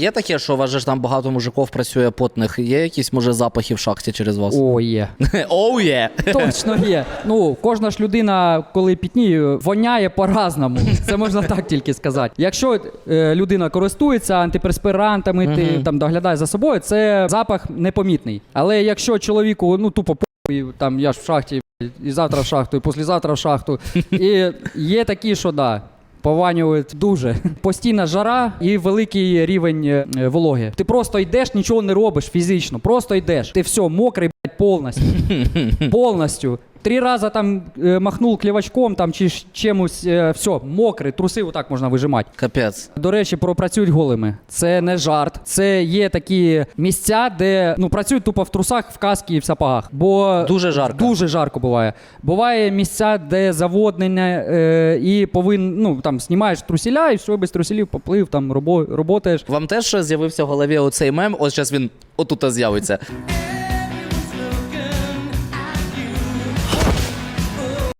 Є таке, що у вас же ж там багато мужиків працює потних. Є якісь, може, запахи в шахті через вас? О, є. Оу є! Точно є. Ну, кожна ж людина, коли пітніє, воняє по-разному. Це можна так тільки сказати. Якщо е, людина користується антиперспирантами, ти там доглядає за собою, це запах непомітний. Але якщо чоловіку ну тупо похуй, там я ж в шахті, і завтра в шахту, і післязавтра в шахту. І є такі, що да. Пованюють дуже постійна жара і великий рівень е, вологи. Ти просто йдеш, нічого не робиш фізично, просто йдеш. Ти все мокрий, блядь, повністю. Повністю. Три рази там е, махнув клівачком там чи ж чимось, е, все, мокрий, труси отак можна вижимати. Капець. До речі, про працюють голими. Це не жарт. Це є такі місця, де ну працюють тупо в трусах, в каски і в сапогах. Бо Дуже жарко. Дуже жарко буває. Буває місця, де заводнення е, і повин, ну там знімаєш трусіля, і все без трусілів поплив, там робо, роботаєш. Вам теж з'явився в голові оцей мем, ось зараз він отут з'явиться.